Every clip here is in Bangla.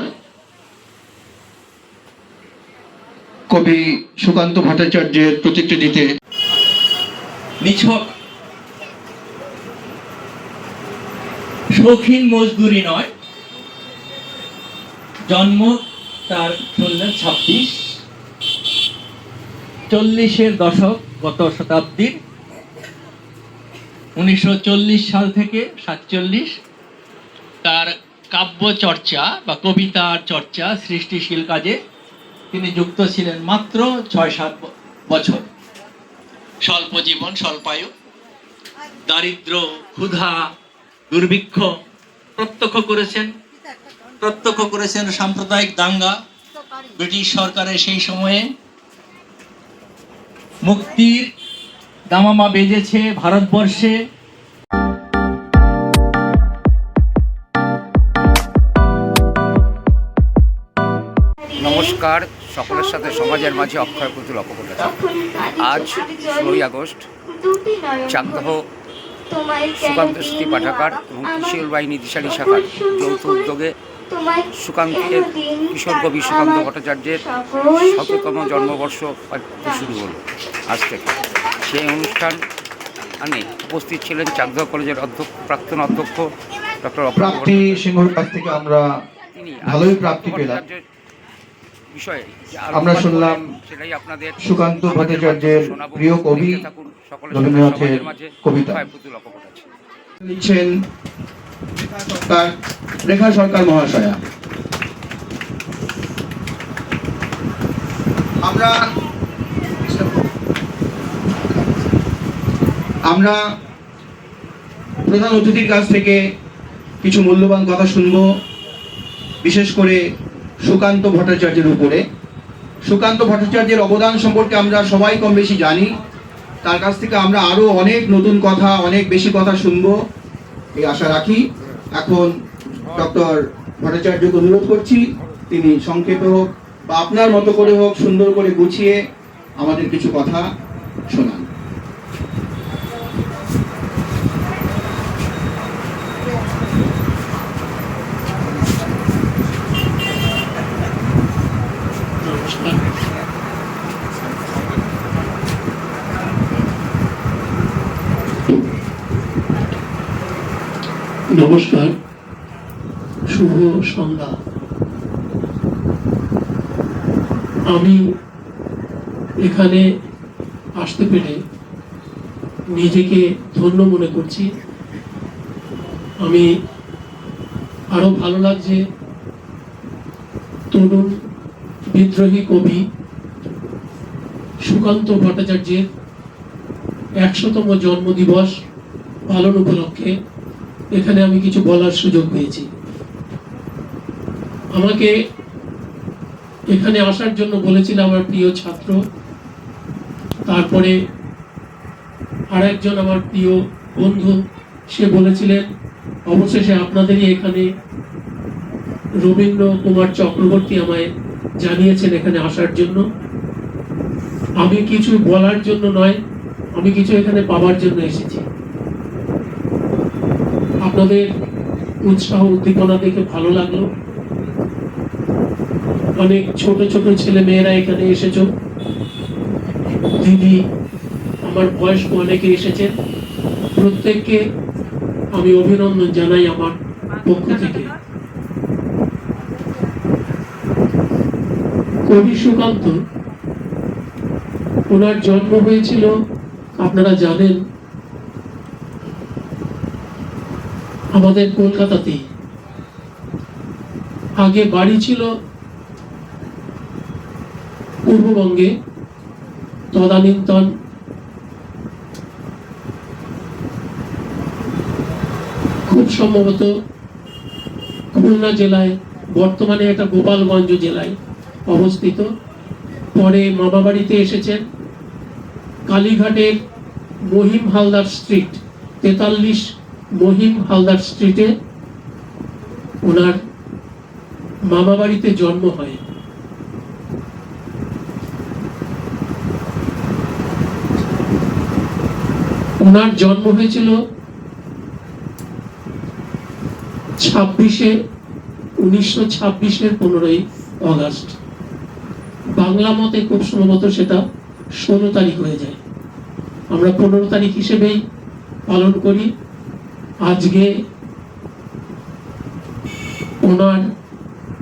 পর কবি সুকান্ত ভট্টাচার্যের প্রতিক্রিয়া দিতে নিছক শৌখিন মজদুরি নয়। জন্ম তার চললেন ছাব্বিশ। চল্লিশের দশক গত শতাব্দীর। উনিশশো চল্লিশ সাল থেকে সাতচল্লিশ। তার কাব্য চর্চা বা কবিতার চর্চা, সৃষ্টিশীল কাজে তিনি যুক্ত ছিলেন মাত্র ছয় সাত বছর। স্বল্প জীবন, স্বল্পায়ু, দারিদ্র, ক্ষুধা, দুর্ভিক্ষ প্রত্যক্ষ করেছেন প্রত্যক্ষ করেছেন সাম্প্রদায়িক দাঙ্গা। ব্রিটিশ সরকারের সেই সময়ে মুক্তির দামামা বেজেছে ভারতবর্ষে। নমস্কার সকলের সাথে সমাজের মাঝে অক্ষয় প্রতি লক্ষ্য করেছে আজ ষোলোই আগস্ট চাকদহ সুকান্ত স্মৃতি পাঠাগার এবং কিশোর বাহিনী দিশালী শাখার যৌথ উদ্যোগে সুকান্তের কিশোর কবি সুকান্ত ভট্টাচার্যের শততম জন্মবর্ষ শুরু হলো আজ থেকে। সেই অনুষ্ঠান আনে উপস্থিত ছিলেন চাকদহ কলেজের অধ্যক্ষ প্রাক্তন অধ্যক্ষ ডক্টর প্রাপ্তি সিংহর কাছ থেকে আমরা ভালোই প্রাপ্তি পেলাম। বিষয়ে আমরা শুনলাম সেটাই আপনাদের সুকান্ত ভট্টাচার্যের প্রিয় কবি রবীন্দ্রনাথের কবিতা। লিখছেন সরকার রেখা সরকার মহাশয়া। আমরা আমরা প্রধান অতিথির কাছ থেকে কিছু মূল্যবান কথা শুনব। বিশেষ করে সুকান্ত ভট্টাচার্যের উপরে। সুকান্ত ভট্টাচার্যের অবদান সম্পর্কে আমরা সবাই কম বেশি জানি। তার কাছ থেকে আমরা আরও অনেক নতুন কথা, অনেক বেশি কথা শুনব। এই আশা রাখি। এখন ডক্টর ভট্টাচার্যকে অনুরোধ করছি, তিনি সংক্ষেপে হোক বা আপনার মতো করে হোক সুন্দর করে গুছিয়ে আমাদের কিছু কথা নমস্কার শুভ সন্ধ্যা আমি এখানে আসতে পেরে নিজেকে ধন্য মনে করছি। আমি আরও ভালো লাগছে তরুণ বিদ্রোহী কবি সুকান্ত ভট্টাচার্যের একশোতম জন্মদিবস পালন উপলক্ষে এখানে আমি কিছু বলার সুযোগ পেয়েছি। আমাকে এখানে আসার জন্য বলেছিল আমার প্রিয় ছাত্র। তারপরে আর একজন আমার প্রিয় বন্ধু, সে বলেছিলেন, অবশেষে আপনাদেরই এখানে রবীন্দ্র কুমার চক্রবর্তী আমায় জানিয়েছেন এখানে আসার জন্য। আমি কিছু বলার জন্য নয়, আমি কিছু এখানে পাওয়ার জন্য এসেছি। আপনাদের উৎসাহ উদ্দীপনা দেখে ভালো লাগল। অনেক ছোট ছোট ছেলে মেয়েরা এখানে এসেছ। দিদি, আমার বয়স্ক অনেকে এসেছেন। প্রত্যেককে আমি অভিনন্দন জানাই আমার পক্ষ থেকে। কবি সুকান্ত, ওনার জন্ম হয়েছিল, আপনারা জানেন, আমাদের কলকাতাতেই। আগে বাড়ি ছিল পূর্ববঙ্গে, তদানীন্তন। খুব সম্ভবত খুলনা জেলায়, বর্তমানে এটা গোপালগঞ্জ জেলায়। অবস্থিত। পরে মামা বাড়িতে এসেছেন। কালীঘাটের মহিম হালদার স্ট্রিট, তেতাল্লিশ মহিম হালদার স্ট্রিটে ওনার মামা বাড়িতে জন্ম হয়। ওনার জন্ম হয়েছিল ছাব্বিশে, উনিশশো ছাব্বিশের পনেরোই অগাস্ট। বাংলা মতে খুব সম্ভবত সেটা ষোলো তারিখ হয়ে যায়। আমরা পনেরো তারিখ হিসেবেই পালন করি। আজকে ওনার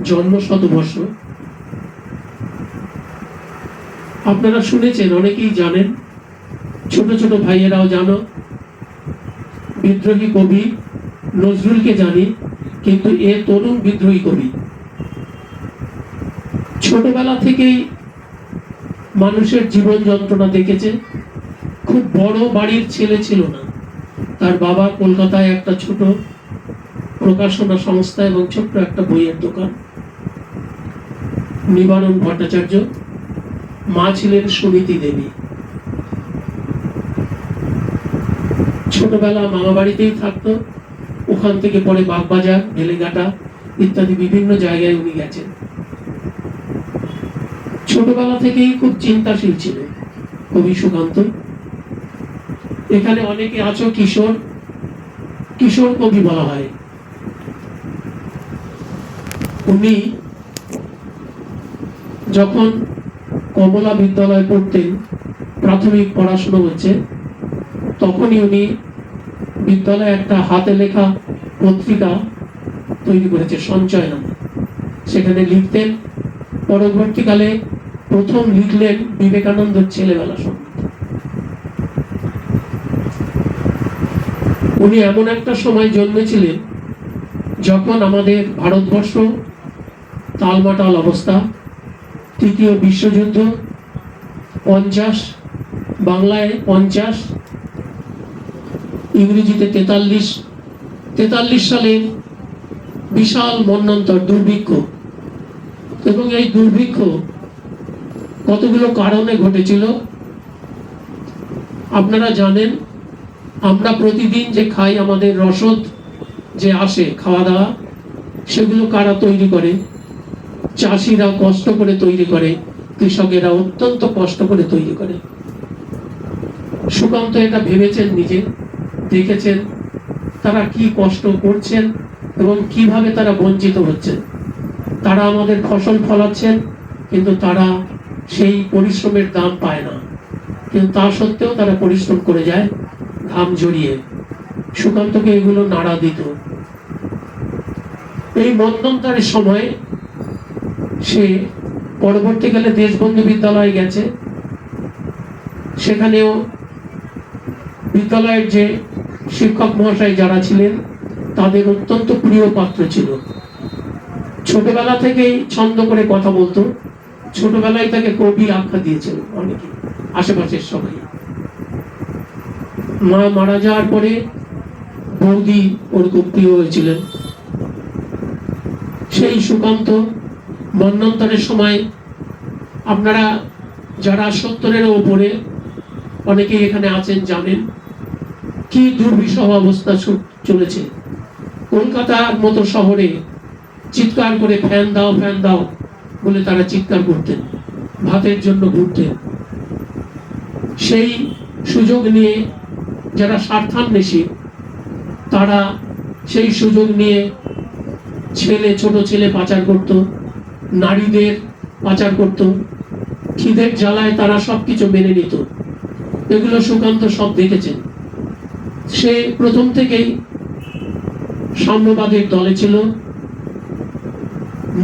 জন্ম শতবর্ষ আপনারা শুনেছেন, অনেকেই জানেন, ছোট ছোট ভাইয়েরাও জানো, বিদ্রোহী কবি নজরুলকে জানি, কিন্তু এ তরুণ বিদ্রোহী কবি। ছোটবেলা থেকেই মানুষের জীবন যন্ত্রণা দেখেছে। খুব বড় বাড়ির ছেলে ছিল না। তার বাবা কলকাতায় একটা ছোট প্রকাশনা সংস্থা এবং ছোট্ট একটা বইয়ের দোকান। নিবারণ ভট্টাচার্য, মা ছিলেন সুনীতি দেবী। ছোটবেলা মামা বাড়িতেই থাকতো। ওখান থেকে পরে বাগবাজার, বেলেঘাটা ইত্যাদি বিভিন্ন জায়গায় উনি গেছেন। ছোটবেলা থেকেই খুব চিন্তাশীল ছিলেন কবি সুকান্ত। এখানে অনেকে আছো কিশোর কিশোর কবি বলা হয়। উনি যখন কমলা বিদ্যালয়ে পড়তেন, প্রাথমিক পড়াশোনা হচ্ছে, তখনই উনি বিদ্যালয়ে একটা হাতে লেখা পত্রিকা তৈরি করেছে, সঞ্চয় নামে। সেখানে লিখতেন, পরবর্তীকালে প্রথম লিখলেন বিবেকানন্দের ছেলেবেলা সম্বন্ধে উনি এমন একটা সময় জন্মেছিলেন যখন আমাদের ভারতবর্ষ তালমাটাল অবস্থা, তৃতীয় বিশ্বযুদ্ধ, পঞ্চাশ, বাংলায় পঞ্চাশ, ইংরেজিতে তেতাল্লিশ। তেতাল্লিশ সালের বিশাল মন্বন্তর দুর্ভিক্ষ। এবং এই দুর্ভিক্ষ কতগুলো কারণে ঘটেছিল? আপনারা জানেন, আমরা প্রতিদিন যে খাই আমাদের রসদ যে আসে খাওয়া দাওয়া সেগুলো কারা তৈরি করে? চাষিরা কষ্ট করে তৈরি করে, কৃষকেরা অত্যন্ত কষ্ট করে তৈরি করে। সুকান্ত এটা ভেবেছেন নিজে, দেখেছেন তারা কি কষ্ট করছেন এবং কীভাবে তারা বঞ্চিত হচ্ছেন। তারা আমাদের ফসল ফলাচ্ছেন, কিন্তু তারা সেই পরিশ্রমের দাম পায় না। কিন্তু তা সত্ত্বেও তারা পরিশ্রম করে যায়, ঘাম জড়িয়ে। সুকান্তকে এগুলো নাড়া দিত। এই মন্বন্তরের সময় সে পরবর্তীকালে দেশবন্ধু বিদ্যালয়ে গেছে। সেখানেও বিদ্যালয়ের যে শিক্ষক মহাশয় যারা ছিলেন, তাদের অত্যন্ত প্রিয় পাত্র ছিল। ছোটবেলা থেকেই ছন্দ করে কথা বলতো। ছোটবেলায় তাকে কবি আখ্যা দিয়েছিল অনেকে, আশেপাশের সবাই। মা মারা যাওয়ার পরে বৌদি ওর খুব প্রিয় হয়েছিলেন। সেই সুকান্ত মন্বন্তরের সময় আপনারা যারা সত্তরের ওপরে অনেকেই এখানে আছেন জানেন কি দুর্বিষহ অবস্থা চলেছে। কলকাতার মতো শহরে চিৎকার করে ফ্যান দাও ফ্যান দাও বলে তারা চিৎকার করতেন, ভাতের জন্য ঘুরতেন। সেই সুযোগ নিয়ে যারা স্বার্থান্বেষী, তারা সেই সুযোগ নিয়ে ছেলে, ছোট ছেলে পাচার করত, নারীদের পাচার করত, খিদের জ্বালায় তারা সবকিছু মেনে নিত। এগুলো সুকান্ত সব দেখেছেন। সে প্রথম থেকেই সাম্যবাদের দলে ছিল।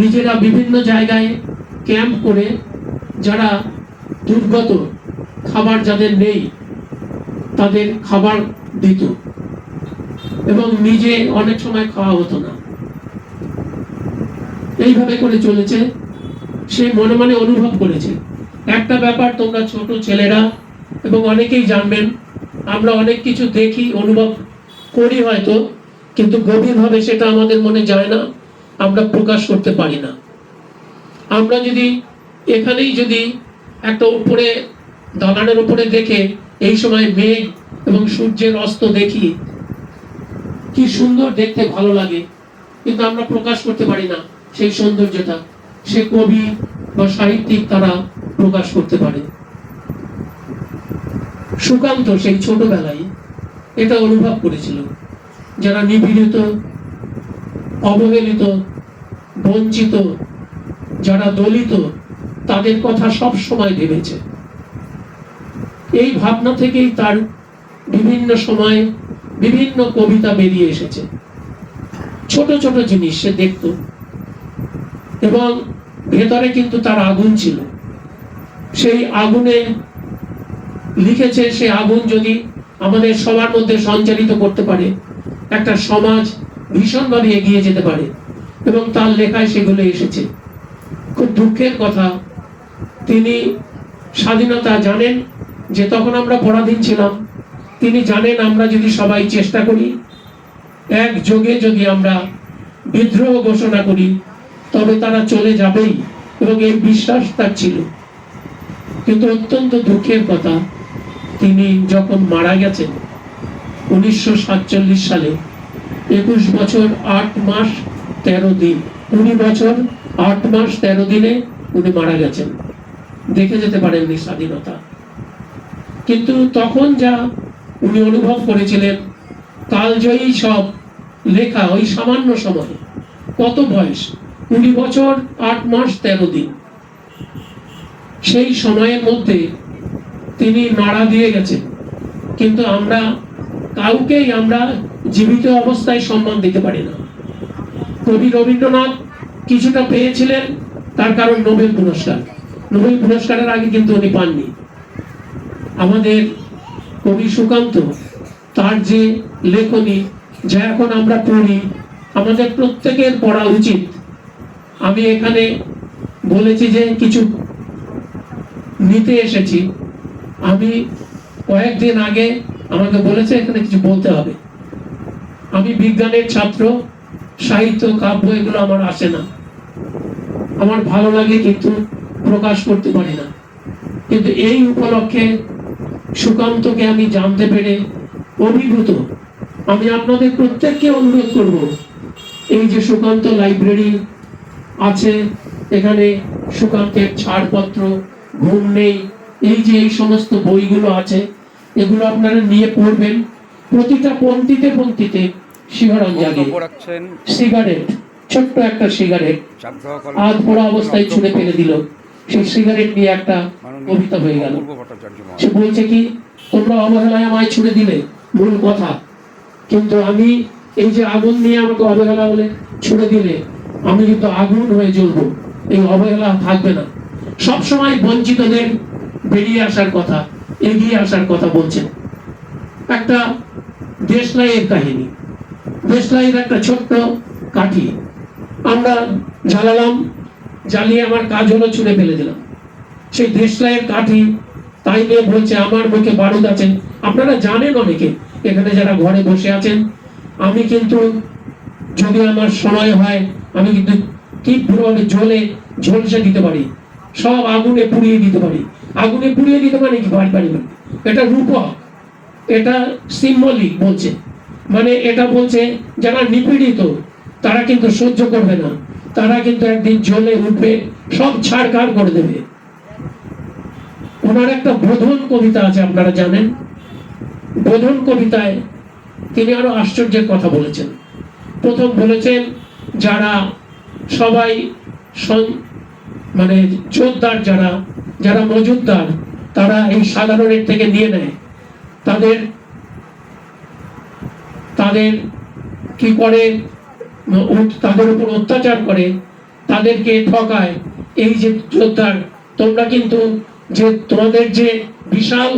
নিজেরা বিভিন্ন জায়গায় ক্যাম্প করে যারা দুর্গত, খাবার যাদের নেই, তাদের খাবার দিত এবং নিজে অনেক সময় খাওয়া হতো না। এইভাবে করে চলেছে। সে মনে মনে অনুভব করেছে। একটা ব্যাপার তোমরা ছোট ছেলেরা এবং অনেকেই জানবেন, আমরা অনেক কিছু দেখি, অনুভব করি হয়তো, কিন্তু গভীরভাবে সেটা আমাদের মনে যায় না। আমরা প্রকাশ করতে পারি না। আমরা যদি এখানেই যদি একটা উপরে, দালানের উপরে দেখে এই সময় মেঘ এবং সূর্যের অস্ত দেখি, কি সুন্দর দেখতে ভালো লাগে। কিন্তু আমরা প্রকাশ করতে পারি না সেই সৌন্দর্যটা। সে কবি বা সাহিত্যিক তারা প্রকাশ করতে পারে। সুকান্ত সেই ছোটবেলায় এটা অনুভব করেছিল। যারা নিপীড়িত অবহেলিত, বঞ্চিত, যারা দলিত, তাদের কথা সব সময় ভেবেছে। এই ভাবনা থেকেই তার বিভিন্ন সময় বিভিন্ন কবিতা বেরিয়ে এসেছে। ছোট ছোট জিনিস সে দেখতো। এবং ভেতরে কিন্তু তার আগুন ছিল। সেই আগুনে লিখেছে, সে আগুন যদি আমাদের সবার মধ্যে সঞ্চারিত করতে পারে, একটা সমাজ ভীষণভাবে এগিয়ে যেতে পারে। এবং তার লেখায় সেগুলো এসেছে। খুব দুঃখের কথা, তিনি স্বাধীনতা জানেন যে তখন আমরা পরাধীন ছিলাম। তিনি জানেন আমরা যদি সবাই চেষ্টা করি একযোগে যদি আমরা বিদ্রোহ ঘোষণা করি, তবে তারা চলে যাবেই এবং এই বিশ্বাস তার ছিল। কিন্তু অত্যন্ত দুঃখের কথা, তিনি যখন মারা গেছেন, উনিশশো সাতচল্লিশ সালে একুশ বছর, আট মাস, তেরো দিন। কুড়ি বছর, আট মাস, তেরো দিনে উনি মারা গেছেন। দেখে যেতে পারেননি স্বাধীনতা। কিন্তু তখন যা উনি অনুভব করেছিলেন কালজয়ী সব লেখা ওই সামান্য সময়ে। কত বয়স? কুড়ি বছর, আট মাস, তেরো দিন। সেই সময়ের মধ্যে তিনি নাড়া দিয়ে গেছেন। কিন্তু আমরা, কাউকেই আমরা জীবিত অবস্থায় সম্মান দিতে পারি না। কবি রবীন্দ্রনাথ কিছুটা পেয়েছিলেন, তার কারণ নোবেল পুরস্কার। নোবেল পুরস্কারের আগে কিন্তু উনি পাননি। আমাদের কবি সুকান্ত, তার যে লেখনী, যা এখন আমরা পড়ি, আমাদের প্রত্যেকের পড়া উচিত। আমি এখানে বলেছি যে কিছু নিতে এসেছি। আমি কয়েকদিন আগে আমাকে বলেছে, এখানে কিছু বলতে হবে। আমি বিজ্ঞানের ছাত্র, সাহিত্য, কাব্য, এগুলো আমার আসে না। আমার ভালো লাগে কিন্তু প্রকাশ করতে পারি না। কিন্তু এই উপলক্ষে সুকান্তকে আমি জানতে পেরে অভিভূত। আমি আপনাদের প্রত্যেককে অনুরোধ করব, এই যে সুকান্ত লাইব্রেরি আছে, এখানে সুকান্তের ছাড়পত্র, ঘুম নেই, এই যে এই সমস্ত বইগুলো আছে, এগুলো আপনারা নিয়ে পড়বেন। প্রতিটা পন্থীতে পন্থীতে শিহরণ জাগে সিগারেট ছোট্ট একটা সিগারেট আধ পড়া অবস্থায় ছুঁড়ে ফেলে দিল। সেই সিগারেট নিয়ে একটা কবিতা হয়ে গেল। সে বলছে কি তোমরা অবহেলায় আমায় ছুড়ে দিলে মূল কথা। কিন্তু আমি এই যে আগুন নিয়ে আমাকে অবহেলা বলে ছুড়ে দিলে আমি কিন্তু আগুন হয়ে জ্বলবো। এই অবহেলা থাকবে না। সব সময় বঞ্চিতদের বেরিয়ে আসার কথা এগিয়ে আসার কথা বলছেন। একটা দেশলাইয়ের কাহিনী। দেশলাইয়ের একটা ছোট্ট কাঠি। আমরা জ্বালালাম, জ্বালিয়ে আমার কাজ হলো ছুঁড়ে ফেলে দিলাম। সেই দেশলাইয়ের কাঠি তাই নিয়ে বলছে, আমার মুখে বারুদ আছে। আপনারা জানেন অনেকে, এখানে যারা ঘরে বসে আছেন, আমি কিন্তু যদি আমার সময় হয়, আমি কিন্তু তীব্রভাবে জ্বলে ঝলসে দিতে পারি। সব আগুনে পুড়িয়ে দিতে পারি। আগুনে পুড়িয়ে দিতে পারি কি? বাড়ি বাড়ি বাড়ি। এটা রূপক। এটা সিম্বলিক বলছে। মানে এটা বলছে, যারা নিপীড়িত, তারা কিন্তু সহ্য করবে না। তারা কিন্তু একদিন জ্বলে উঠবে, সব ছাড়খাড় করে দেবে। ওনার একটা বোধন কবিতা আছে, আপনারা জানেন? বোধন কবিতায় তিনি আরও আশ্চর্যের কথা বলেছেন। প্রথম বলেছেন, যারা সবাই মানে যোদ্ধার যারা যারা মজুদদার তারা এই সাধারণের থেকে নিয়ে নেয়। তাদের তাদের কি করে তাদের উপর অত্যাচার করে, তাদেরকে ঠকায়। এই যে যোদ্ধার, তোমরা কিন্তু যে তোমাদের যে বিশাল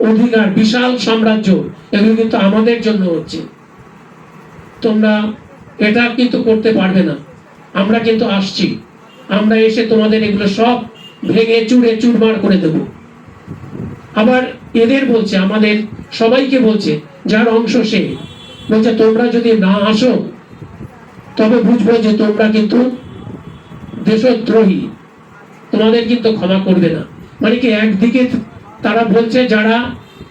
অধিকার, বিশাল সাম্রাজ্য, এগুলো কিন্তু আমাদের জন্য হচ্ছে। তোমরা এটা কিন্তু করতে পারবে না। আমরা কিন্তু আসছি। আমরা এসে তোমাদের এগুলো সব ভেঙে চুরে চুরমার করে দেব। আবার এদের বলছে, আমাদের সবাইকে বলছে, যার অংশ সে। বলছে, তোমরা যদি না আসো, তবে বুঝব যে তোমরা কিন্তু দেশদ্রোহী। তোমাদের কিন্তু ক্ষমা করবে না। মানে কি একদিকে তারা বলছে, যারা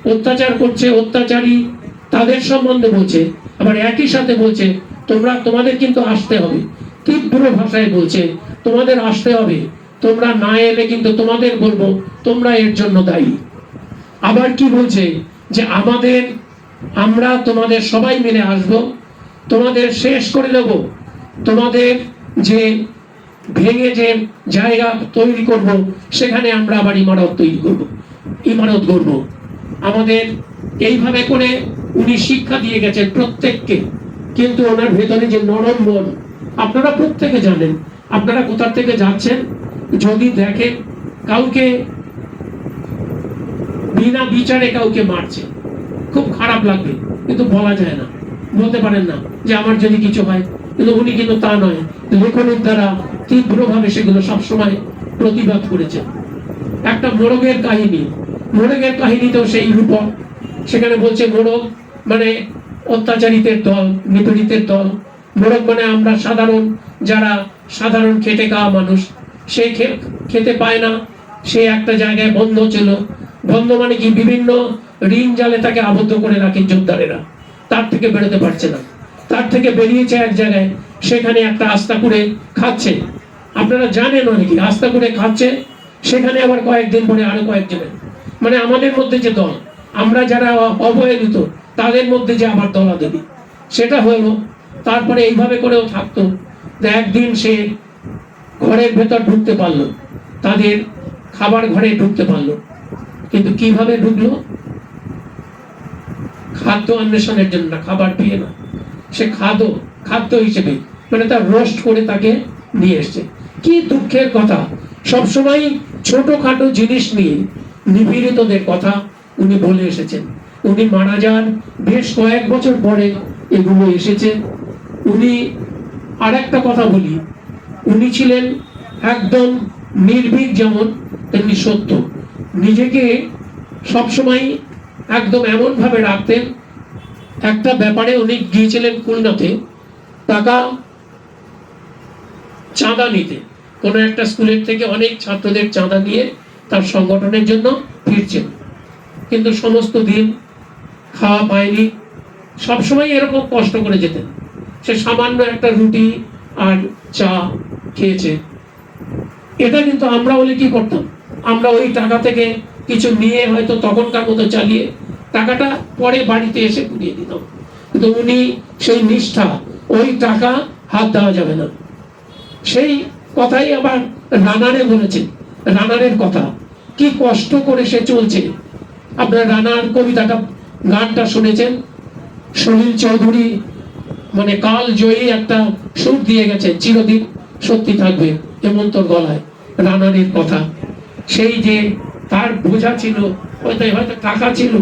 অত্যাচার করছে, অত্যাচারী, তাদের সম্বন্ধে বলছে। আবার একই সাথে বলছে, তোমরা, তোমাদের কিন্তু আসতে হবে। তীব্র ভাষায় বলছে, তোমাদের আসতে হবে। তোমরা না এলে কিন্তু তোমাদের বলব, তোমরা এর জন্য দায়ী। আবার কি বলছে, যে আমাদের আমরা তোমাদের সবাই মিলে আসব, তোমাদের শেষ করে দেব, তোমাদের যে ভেঙে যে জায়গা তৈরি করব, সেখানে আমরা আবার ইমারত তৈরি করব, ইমারত করব আমাদের এইভাবে করে উনি শিক্ষা দিয়ে গেছেন প্রত্যেককে, কিন্তু ওনার ভেতরে যে নরম মন, আপনারা প্রত্যেকে জানেন, আপনারা কোথার থেকে যাচ্ছেন? যদি দেখেন কাউকে বিনা বিচারে কাউকে মারছে খুব খারাপ লাগবে, কিন্তু বলা যায় না। বলতে পারেন না যে আমার যদি কিছু হয়, কিন্তু উনি কিন্তু তা নয়। লেখনের দ্বারা তীব্রভাবে সেগুলো সবসময় প্রতিবাদ করেছেন। একটা মোরগের কাহিনী। মোরগের কাহিনীতেও সেই রূপক। সেখানে বলছে, মোরগ মানে অত্যাচারিতের দল নিপীড়িতের দল। মোরগ মানে আমরা সাধারণ, যারা সাধারণ খেটে খাওয়া মানুষ। সে খেতে পায় না। সে একটা জায়গায় বন্ধ ছিল। বন্ধ মানে কি বিভিন্ন ঋণ জালে তাকে আবদ্ধ করে রাখে যোদ্ধারেরা? তার থেকে বেরোতে পারছে না। তার থেকে বেরিয়েছে এক জায়গায়, সেখানে একটা আস্থা করে খাচ্ছে। আপনারা জানেন অনেকে আস্থা করে খাচ্ছে, সেখানে আবার কয়েকদিন পরে আরও কয়েকজনের মানে আমাদের মধ্যে যে দল, আমরা যারা অবহেলিত, তাদের মধ্যে যে আবার দলাদলি, সেটা হলো, তারপরে এইভাবে করেও থাকতো একদিন সে ঘরের ভেতর ঢুকতে পারল, তাদের খাবার ঘরে ঢুকতে পারল। কিন্তু কীভাবে ঢুকলো? খাদ্য অন্বেষণের জন্য খাবার পেয়ে না। সে খাদ্য খাদ্য হিসেবে মানে তার রোস্ট করে তাকে নিয়ে এসছে। কি দুঃখের কথা। সবসময় ছোটখাটো জিনিস নিয়ে নিপীড়িতদের কথা উনি বলে এসেছেন। উনি মারা যান, বেশ কয়েক বছর পরে এগুলো এসেছে। উনি আর একটা কথা বলি। উনি ছিলেন একদম নির্ভীক যেমন, তেমনি সত্য। নিজেকে সবসময় একদম এমন ভাবে রাখতেন, একটা ব্যাপারে উনি গিয়েছিলেন খুলনাতে, টাকা চাঁদা নিতে। কোনো একটা স্কুলের থেকে অনেক ছাত্রদের চাঁদা নিয়ে তার সংগঠনের জন্য ফিরছেন। কিন্তু সমস্ত দিন খাওয়া পায়নি। সবসময় এরকম কষ্ট করে যেতেন। সে সামান্য একটা রুটি আর চা খেয়েছে। এটা কিন্তু আমরা বলে কি করতাম? আমরা ওই টাকা থেকে কিছু নিয়ে হয়তো তখনকার মতো চালিয়ে টাকাটা পরে বাড়িতে এসে কুড়িয়ে দিতাম কিন্তু উনি সেই নিষ্ঠা, ওই টাকা হাত দেওয়া যাবে না। সেই কথাই আবার রানারে বলেছেন রানারের কথা, কি কষ্ট করে সে চলছে। আপনার রানার কবিতাটা, গানটা শুনেছেন? সলিল চৌধুরী মানে কাল জয়ী একটা সুর দিয়ে গেছে, চিরদিন সত্যি থাকবে, হেমন্তর গলায়। রানারের কথা। সেই যে তার বোঝা ছিল, হয়তো হয়তো টাকা ছিল,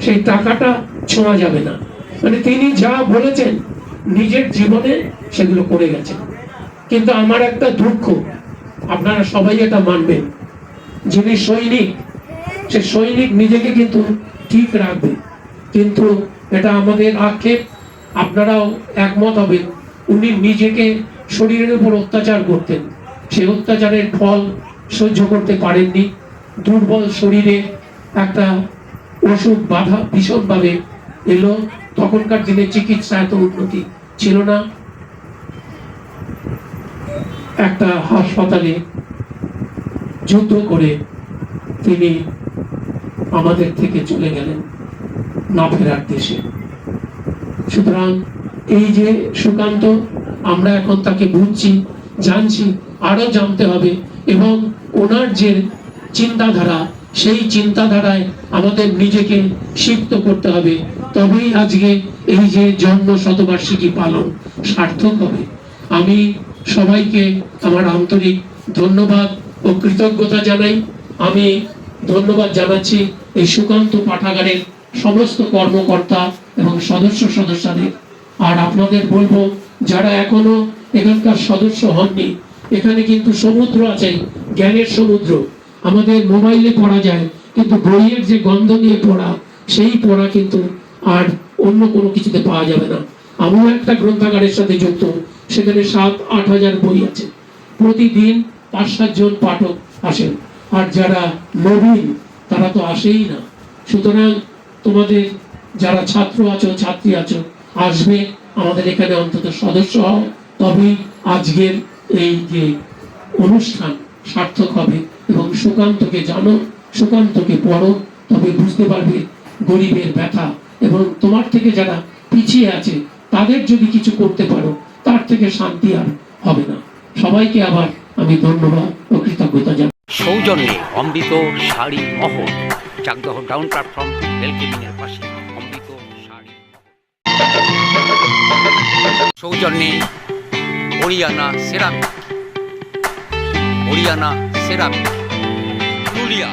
সেই টাকাটা ছোঁয়া যাবে না। মানে তিনি যা বলেছেন, নিজের জীবনে সেগুলো করে গেছেন। কিন্তু আমার একটা দুঃখ, আপনারা সবাই এটা মানবেন, যিনি সৈনিক, সে সৈনিক নিজেকে কিন্তু ঠিক রাখবে। কিন্তু এটা আমাদের আক্ষেপ, আপনারাও একমত হবেন, উনি নিজেকে শরীরের উপর অত্যাচার করতেন। সেই অত্যাচারের ফল সহ্য করতে পারেননি। দুর্বল শরীরে একটা অসুখ বাধা ভীষণভাবে এলো। তখনকার দিনে চিকিৎসা এত উন্নতি ছিল না। একটা হাসপাতালে যুদ্ধ করে তিনি আমাদের থেকে চলে গেলেন না ফেরার দেশে। সুতরাং এই যে সুকান্ত, আমরা এখন তাকে বুঝছি, জানছি আরও জানতে হবে এবং ওনার যে চিন্তাধারা, সেই চিন্তাধারায় আমাদের নিজেকে সিক্ত করতে হবে। তবেই আজকে এই যে জন্ম শতবার্ষিকী পালন সার্থক হবে। আমি সবাইকে আমার আন্তরিক ধন্যবাদ ও কৃতজ্ঞতা জানাই। আমি ধন্যবাদ জানাচ্ছি এই সুকান্ত পাঠাগারের সমস্ত কর্মকর্তা এবং সদস্য সদস্যদের। আর আপনাদের বলব, যারা এখনও এখানকার সদস্য হননি এখানে কিন্তু সমুদ্র আছে জ্ঞানের সমুদ্র। আমাদের মোবাইলে পড়া যায়, কিন্তু বইয়ের যে গন্ধ নিয়ে পড়া, সেই পড়া কিন্তু আর অন্য কোনো কিছুতে পাওয়া যাবে না। আমিও একটা গ্রন্থাগারের সাথে যুক্ত, সেখানে সাত, আট হাজার বই আছে। প্রতিদিন পাঁচ সাতজন পাঠক আসেন। আর যারা নবীন, তারা তো আসেই না। সুতরাং তোমাদের যারা ছাত্র আছো, ছাত্রী আছো, আসবে। আমাদের এখানে অন্তত সদস্য হও। তবেই আজকের এই যে অনুষ্ঠান সার্থক হবে এবং সুকান্তকে জানো, সুকান্তকে পড়ো, তবে বুঝতে পারবে গরিবের ব্যথা। এবং তোমার থেকে যারা পিছিয়ে আছে, তাদের যদি কিছু করতে পারো, তার থেকে শান্তি আর হবে না। সবাইকে আবার আমি ধন্যবাদ ও কৃতজ্ঞতা জানাই। সৌজন্যে অমৃত শাড়ি মহল চাকদহ ডাউন প্ল্যাটফর্ম রেল কেবিনের পাশে। অমৃত শাড়ি সৌজন্যে হরিয়ানা সেরামিক হরিয়ানা সেরামিক পুরুলিয়া